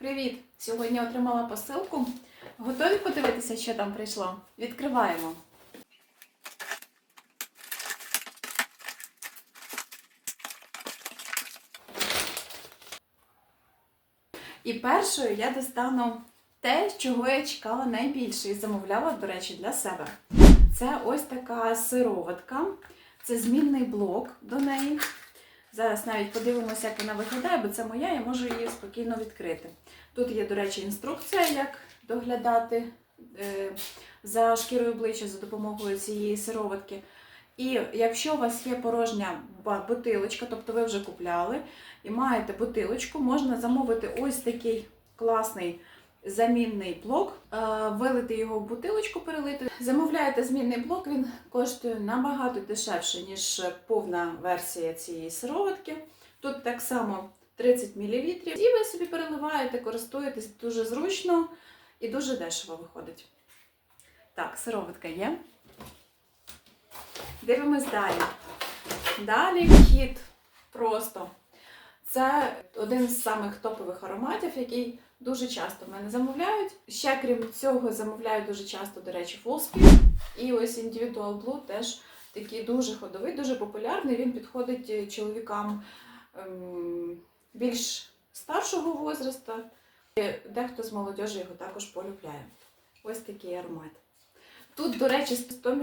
Привіт! Сьогодні отримала посилку. Готові подивитися, що там прийшло? Відкриваємо. І першою я достану те, чого я чекала найбільше і замовляла, до речі, для себе. Це ось така сироватка. Це змінний блок до неї. Зараз навіть подивимося, як вона виглядає, бо це моя, я можу її спокійно відкрити. Тут є, до речі, інструкція, як доглядати е, за шкірою обличчя за допомогою цієї сироватки. І якщо у вас є порожня бутилочка, тобто ви вже купляли і маєте бутилочку, можна замовити ось такий класний замінний блок, е, вилити його в бутилочку, перелити. Замовляєте змінний блок, він коштує набагато дешевше, ніж повна версія цієї сироватки. Тут так само 30 мл. І ви собі переливаєте, користуєтесь дуже зручно і дуже дешево виходить. Так, сироватка є. Дивимось далі. Далі вхід просто. Це один з самих топових ароматів, який дуже часто в мене замовляють. Ще крім цього, замовляють дуже часто, до речі, Фолспі. І ось Individual Blue теж такий дуже ходовий, дуже популярний. Він підходить е, чоловікам ем, більш старшого возрасту. І Дехто з молодежі його також полюбляє. Ось такий аромат. Тут, до речі, 100 мл,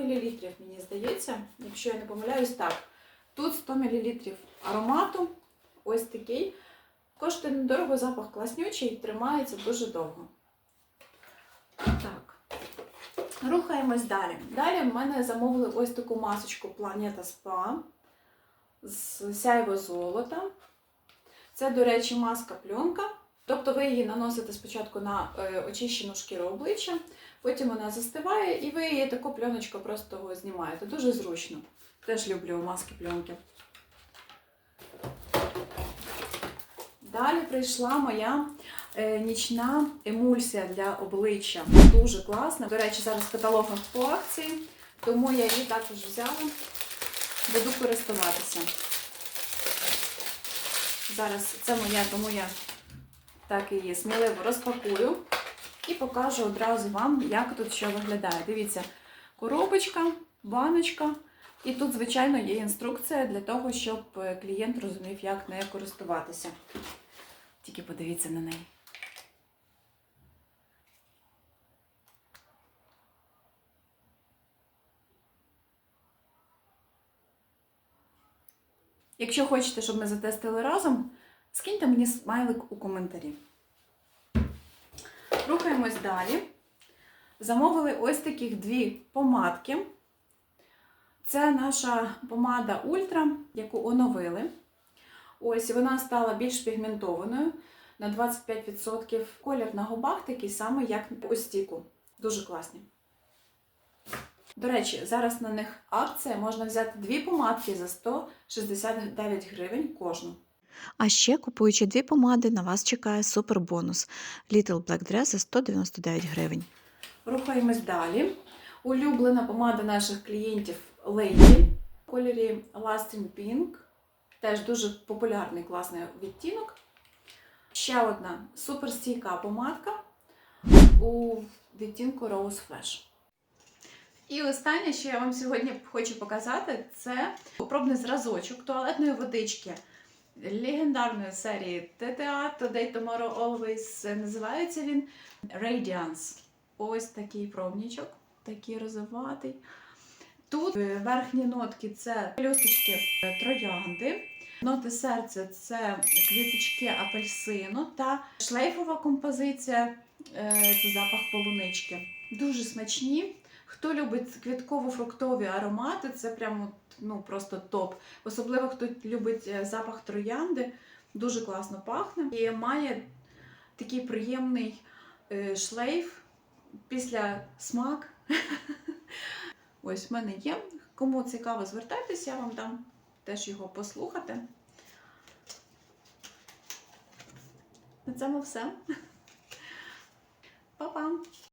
мені здається, якщо я не помиляюсь, так. Тут 100 мл аромату, ось такий. Коштує недорого, запах класнючий, тримається дуже довго. Так. Рухаємось далі. Далі в мене замовили ось таку масочку Planeta Spa з сяйво золота. Це, до речі, маска пленка. Тобто ви її наносите спочатку на е, очищену шкіру обличчя, потім вона застиває, і ви її таку пленочку просто знімаєте. Дуже зручно. Теж люблю маски пленки. Далі прийшла моя е, нічна емульсія для обличчя. Дуже класна. До речі, зараз в каталогах по акції, тому я її також взяла. Буду користуватися. Зараз це моя, тому я так її сміливо розпакую і покажу одразу вам, як тут що виглядає. Дивіться, коробочка, баночка. І тут, звичайно, є інструкція для того, щоб е, клієнт розумів, як нею користуватися. Тільки подивіться на неї. Якщо хочете, щоб ми затестили разом, скиньте мені смайлик у коментарі. Рухаємось далі. Замовили ось таких дві помадки. Це наша помада Ультра, яку оновили. Ось вона стала більш пігментованою на 25%. Колір на губах такий самий, як у стіку. Дуже класні. До речі, зараз на них акція можна взяти дві помадки за 169 гривень кожну. А ще, купуючи дві помади, на вас чекає супербонус Little Black Dress за 199 гривень. Рухаємось далі. Улюблена помада наших клієнтів Lady в кольорі Lasting Pink. Теж дуже популярний класний відтінок. Ще одна суперстійка помадка у відтінку Rose Flash. І останнє, що я вам сьогодні хочу показати, це пробний зразочок туалетної водички легендарної серії TTA Today Tomorrow Always. Називається він Radiance. Ось такий пробничок, такий розоватий. Тут е, верхні нотки це пелюсточки е, троянди, ноти серця це квіточки апельсину та шлейфова композиція е, це запах полунички. Дуже смачні. Хто любить квітково-фруктові аромати, це прямо ну, просто топ. Особливо хто любить запах троянди, дуже класно пахне і має такий приємний шлейф після смак. Ось в мене є. Кому цікаво, звертайтеся, я вам дам теж його послухати. На цьому все. Па-па!